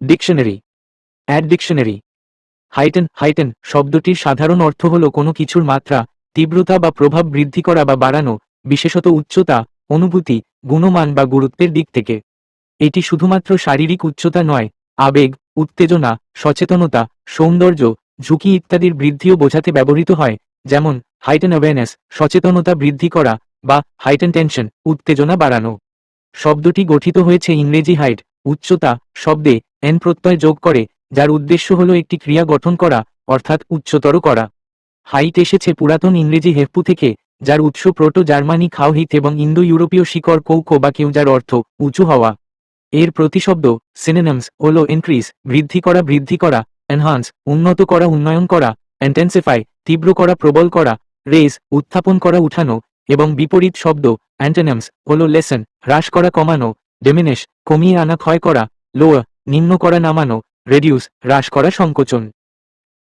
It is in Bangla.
Dictionary add dictionary heighten heighten শব্দটির সাধারণ অর্থ হল কোনো কিছুর মাত্রা, তীব্রতা বা প্রভাব বৃদ্ধি করা বা বাড়ানো, বিশেষত উচ্চতা, অনুভূতি, গুণমান বা গুরুত্বের দিক থেকে। এটি শুধুমাত্র শারীরিক উচ্চতা নয়, আবেগ, উত্তেজনা, সচেতনতা, সৌন্দর্য, ঝুঁকি ইত্যাদির বৃদ্ধিও বোঝাতে ব্যবহৃত হয়, যেমন হাইটেন অ্যাওয়ারনেস সচেতনতা বৃদ্ধি করা বা হাইটেন টেনশন উত্তেজনা বাড়ানো। শব্দটি গঠিত হয়েছে ইংরেজি হাইট উচ্চতা, শব্দে এন প্রত্যয় যোগ করে, যার উদ্দেশ্য হল একটি ক্রিয়া গঠন করা, অর্থাৎ উচ্চতর করা। হাইট এসেছে পুরাতন ইংরেজি হেফপু থেকে, যার উৎস প্রোটো জার্মানি খাওহিত এবং ইন্দো ইউরোপীয় শিকড় কৌকো বা কেউ যার অর্থ, উঁচু হওয়া। এর প্রতিশব্দ সিনেনামস হল ইনক্রিজ বৃদ্ধি করা বৃদ্ধি করা এনহান্স উন্নত করা, উন্নয়ন করা ইন্টেন্সিফাই তীব্র করা, প্রবল করা রেজ উত্থাপন করা, উঠানো, এবং বিপরীত শব্দ অ্যান্টেনামস হল লেসন হ্রাস করা, কমানো ডেমিনেশ কমিয়ে আনা, ক্ষয় করা লোয়ার নিম্ন করা নামানো রেডিউস হ্রাস করা সংকোচন।